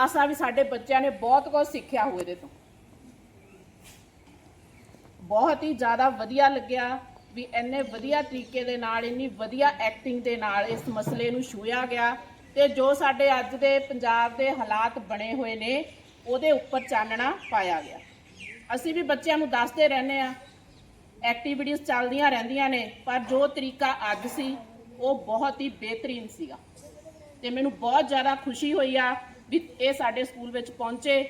ਆ ਵੀ ਸਾਡੇ ਬੱਚਿਆਂ ਨੇ ਬਹੁਤ ਕੁਝ ਸਿੱਖਿਆ ਹੋਵੇ ਇਹਦੇ ਤੋਂ। ਬਹੁਤ ਹੀ ਜ਼ਿਆਦਾ ਵਧੀਆ ਲੱਗਿਆ ਵੀ ਇੰਨੇ ਵਧੀਆ ਤਰੀਕੇ ਦੇ ਨਾਲ, ਇੰਨੀ ਵਧੀਆ ਐਕਟਿੰਗ ਦੇ ਨਾਲ ਇਸ ਮਸਲੇ ਨੂੰ ਛੂਇਆ ਗਿਆ ਤੇ ਜੋ ਸਾਡੇ ਅੱਜ ਦੇ ਪੰਜਾਬ ਦੇ ਹਾਲਾਤ ਬਣੇ ਹੋਏ ਨੇ, ਉਹਦੇ ਉੱਪਰ ਚਾਨਣਾ ਪਾਇਆ ਗਿਆ। ਅਸੀਂ ਵੀ ਬੱਚਿਆਂ ਨੂੰ ਦੱਸਦੇ ਰਹਿੰਦੇ ਆ ਐਕਟੀਵਿਟੀਆਂ ਚੱਲਦੀਆਂ ਰਹਿੰਦੀਆਂ ਨੇ, ਪਰ ਜੋ ਤਰੀਕਾ ਅੱਜ ਸੀ, ਉਹ ਬਹੁਤ ਹੀ ਬਿਹਤਰੀਨ ਸੀਗਾ। ਤੇ ਮੈਨੂੰ ਬਹੁਤ ਜ਼ਿਆਦਾ ਖੁਸ਼ੀ ਹੋਈ ਆ ਵੀ ਇਹ ਸਾਡੇ ਸਕੂਲ ਵਿੱਚ ਪਹੁੰਚੇ।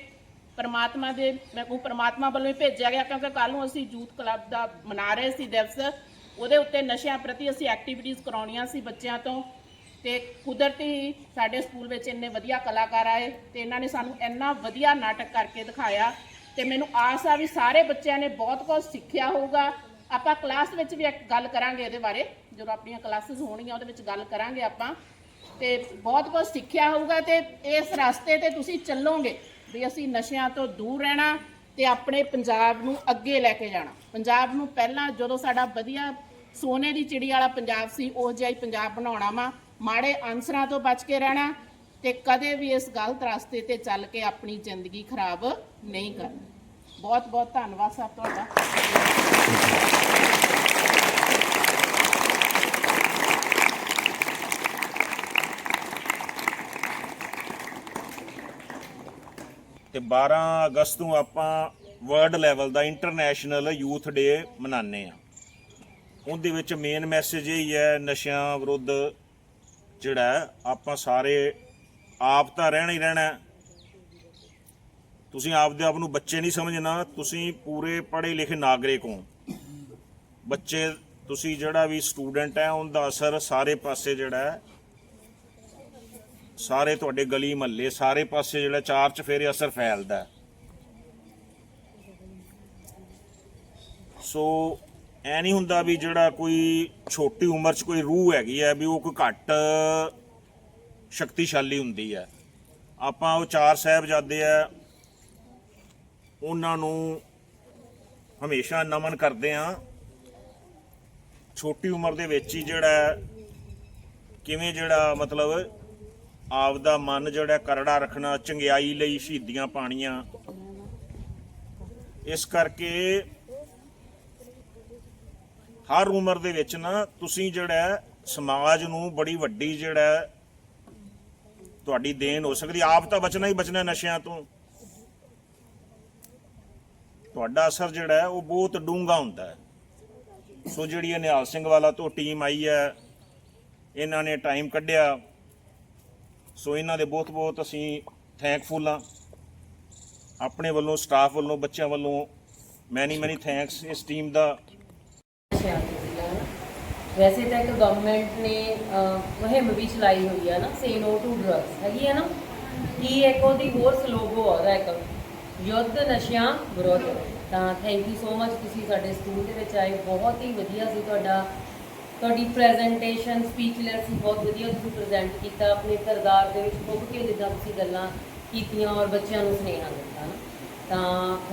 ਪਰਮਾਤਮਾ ਦੇ, ਮੈਂ ਕਹੂੰ ਪਰਮਾਤਮਾ ਵੱਲੋਂ ਹੀ ਭੇਜਿਆ ਗਿਆ ਕਿਉਂਕਿ ਕੱਲ ਨੂੰ ਅਸੀਂ ਯੂਥ ਕਲੱਬ ਦਾ ਮਨਾ ਰਹੇ ਸੀ ਦਿਵਸ। ਉਹਦੇ ਉੱਤੇ ਨਸ਼ਿਆਂ ਪ੍ਰਤੀ ਅਸੀਂ ਐਕਟੀਵਿਟੀਜ਼ ਕਰਾਉਣੀਆਂ ਸੀ ਬੱਚਿਆਂ ਤੋਂ। ਤੇ ਕੁਦਰਤੀ ਸਾਡੇ ਸਕੂਲ ਵਿੱਚ ਇੰਨੇ ਵਧੀਆ ਕਲਾਕਾਰ ਆਏ ਤੇ ਇਹਨਾਂ ਨੇ ਸਾਨੂੰ ਇੰਨਾ ਵਧੀਆ ਨਾਟਕ ਕਰਕੇ ਦਿਖਾਇਆ। ਤੇ ਮੈਨੂੰ ਆਸ ਆ ਵੀ ਸਾਰੇ ਬੱਚਿਆਂ ਨੇ ਬਹੁਤ ਕੁਝ ਸਿੱਖਿਆ ਹੋਊਗਾ। ਆਪਾਂ ਕਲਾਸ ਵਿੱਚ ਵੀ ਗੱਲ ਕਰਾਂਗੇ ਇਹਦੇ ਬਾਰੇ। ਜਦੋਂ ਆਪਣੀਆਂ ਕਲਾਸਿਸ ਹੋਣਗੀਆਂ, ਉਹਦੇ ਵਿੱਚ ਗੱਲ ਕਰਾਂਗੇ ਆਪਾਂ। ਤੇ ਬਹੁਤ ਕੁਝ ਸਿੱਖਿਆ ਹੋਊਗਾ ਤੇ ਇਸ ਰਸਤੇ ਤੇ ਤੁਸੀਂ ਚੱਲੋਗੇ ਵੀ ਅਸੀਂ ਨਸ਼ਿਆਂ ਤੋਂ ਦੂਰ ਰਹਿਣਾ ਤੇ ਆਪਣੇ ਪੰਜਾਬ ਨੂੰ ਅੱਗੇ ਲੈ ਕੇ ਜਾਣਾ। ਪੰਜਾਬ ਨੂੰ ਪਹਿਲਾਂ ਜਦੋਂ ਸਾਡਾ ਵਧੀਆ ਸੋਨੇ ਦੀ ਚਿੜੀ ਵਾਲਾ ਪੰਜਾਬ ਸੀ, ਉਹ ਜਿਹਾ ਹੀ ਪੰਜਾਬ ਬਣਾਉਣਾ ਵਾ। ਮਾੜੇ ਅਨਸਰਾਂ ਤੋਂ ਬਚ ਕੇ ਰਹਿਣਾ ਤੇ ਕਦੇ ਵੀ ਇਸ ਗਲਤ ਰਸਤੇ ਤੇ ਚੱਲ ਕੇ ਆਪਣੀ ਜ਼ਿੰਦਗੀ ਖਰਾਬ ਨਹੀਂ ਕਰਨੀ। ਬਹੁਤ ਬਹੁਤ ਧੰਨਵਾਦ ਸਾਹਿਬ ਤੁਹਾਡਾ। ਤੇ 12 ਅਗਸਤ ਨੂੰ ਆਪਾਂ ਵਰਲਡ ਲੈਵਲ ਦਾ ਇੰਟਰਨੈਸ਼ਨਲ ਯੂਥ ਡੇ ਮਨਾਉਂਦੇ ਆ ਉਹਦੇ ਵਿੱਚ ਮੇਨ ਮੈਸੇਜ ਇਹ ਹੀ ਹੈ ਨਸ਼ਿਆਂ ਵਿਰੁੱਧ ਜਿਹੜਾ ਆਪਾਂ ਸਾਰੇ ਆਪ ਤਾਂ ਰਹਿਣਾ ਹੀ ਰਹਿਣਾ ਤੁਸੀਂ ਆਪਦੇ ਆਪ ਨੂੰ ਬੱਚੇ ਨਹੀਂ ਸਮਝਣਾ, ਤੁਸੀਂ ਪੂਰੇ ਪੜ੍ਹੇ ਲਿਖੇ ਨਾਗਰਿਕ ਹੋ। ਬੱਚੇ, ਤੁਸੀਂ ਜਿਹੜਾ ਵੀ ਸਟੂਡੈਂਟ ਹੈ, ਉਹਦਾ ਅਸਰ ਸਾਰੇ ਪਾਸੇ ਜਿਹੜਾ ਹੈ ਸਾਰੇ ਤੁਹਾਡੇ ਗਲੀ ਮਹੱਲੇ, ਸਾਰੇ ਪਾਸੇ ਜਿਹੜਾ ਚਾਰ ਚਫੇਰੇ ਅਸਰ ਫੈਲਦਾ ਸੋ ਐ ਨਹੀਂ ਹੁੰਦਾ ਵੀ ਜਿਹੜਾ ਕੋਈ ਛੋਟੀ ਉਮਰ 'ਚ ਕੋਈ ਰੂਹ ਹੈਗੀ ਹੈ ਵੀ ਉਹ ਕੋਈ ਘੱਟ ਸ਼ਕਤੀਸ਼ਾਲੀ ਹੁੰਦੀ ਹੈ। ਆਪਾਂ ਉਹ ਚਾਰ ਸਾਹਿਬਜ਼ਾਦੇ ਆ ਉਹਨਾਂ ਨੂੰ ਹਮੇਸ਼ਾ ਨਮਨ ਕਰਦੇ ਆ ਛੋਟੀ ਉਮਰ ਦੇ ਵਿੱਚ ਹੀ ਜਿਹੜਾ ਕਿਵੇਂ ਜਿਹੜਾ ਮਤਲਬ ਆਪ ਦਾ ਮਨ ਜਿਹੜਾ ਕਰੜਾ ਰੱਖਣਾ, ਚੰਗਿਆਈ ਲਈ ਸ਼ਹੀਦੀਆਂ ਪਾਣੀਆਂ। ਇਸ ਕਰਕੇ ਹਰ ਉਮਰ ਦੇ ਵਿੱਚ ਨਾ ਤੁਸੀਂ ਜਿਹੜਾ ਸਮਾਜ ਨੂੰ ਬੜੀ ਵੱਡੀ ਜਿਹੜਾ ਤੁਹਾਡੀ ਦੇਣ ਹੋ ਸਕਦੀ। ਆਪ ਤਾਂ ਬਚਣਾ ਹੀ ਬਚਣਾ ਨਸ਼ਿਆਂ ਤੋਂ। ਤੁਹਾਡਾ ਅਸਰ ਜਿਹੜਾ ਉਹ ਬਹੁਤ ਡੂੰਘਾ ਹੁੰਦਾ ਹੈ। ਸੋ ਜਿਹੜੀ ਨਿਹਾਲ ਸਿੰਘ ਵਾਲਾ ਤੋਂ ਟੀਮ ਆਈ ਹੈ, ਇਹਨਾਂ ਨੇ ਟਾਈਮ ਕੱਢਿਆ। ਸੋ ਇਹਨਾਂ ਦੇ ਬਹੁਤ ਬਹੁਤ ਅਸੀਂ ਥੈਂਕਫੁਲ ਹਾਂ। ਆਪਣੇ ਵੱਲੋਂ ਸਟਾਫ ਵੱਲੋਂ, ਬੱਚਿਆਂ ਵੱਲੋਂ ਮੈਨੀ ਮੈਨੀ ਥੈਂਕਸ ਇਸ ਟੀਮ ਦਾ। ਵੈਸੇ ਤਾਂ ਇੱਕ ਗਵਰਨਮੈਂਟ ਨੇ ਮੁਹਿੰਮ ਵੀ ਚਲਾਈ ਹੋਈ ਆ ਨਾ ਸੇ ਨੋ ਟੂ ਡਰੱਗਸ ਹੈਗੀ ਆ ਨਾ? ਕੀ ਇੱਕ ਉਹਦੀ ਹੋਰ ਸਲੋਗੋ ਆ ਉਹਦਾ ਇੱਕ, ਯੁੱਧ ਨਸ਼ਿਆਂ ਵਿਰੁੱਧ। ਤਾਂ ਥੈਂਕ ਯੂ ਸੋ ਮਚ ਤੁਸੀਂ ਸਾਡੇ ਸਕੂਲ ਦੇ ਵਿੱਚ ਆਏ। ਬਹੁਤ ਹੀ ਵਧੀਆ ਸੀ ਤੁਹਾਡਾ ਤੁਹਾਡੀ ਪ੍ਰੈਜੈਂਟੇਸ਼ਨ ਸਪੀਚਲੈਸ ਸੀ ਬਹੁਤ ਵਧੀਆ ਤੁਸੀਂ ਪ੍ਰੈਜ਼ੈਂਟ ਕੀਤਾ, ਆਪਣੇ ਕਿਰਦਾਰ ਦੇ ਵਿੱਚ ਬਹੁਤ ਕੇ ਜਿੱਦਾਂ ਤੁਸੀਂ ਗੱਲਾਂ ਕੀਤੀਆਂ ਔਰ ਬੱਚਿਆਂ ਨੂੰ ਸੁਨੇਹਾ ਦਿੱਤਾ ਨਾ ਤਾਂ thank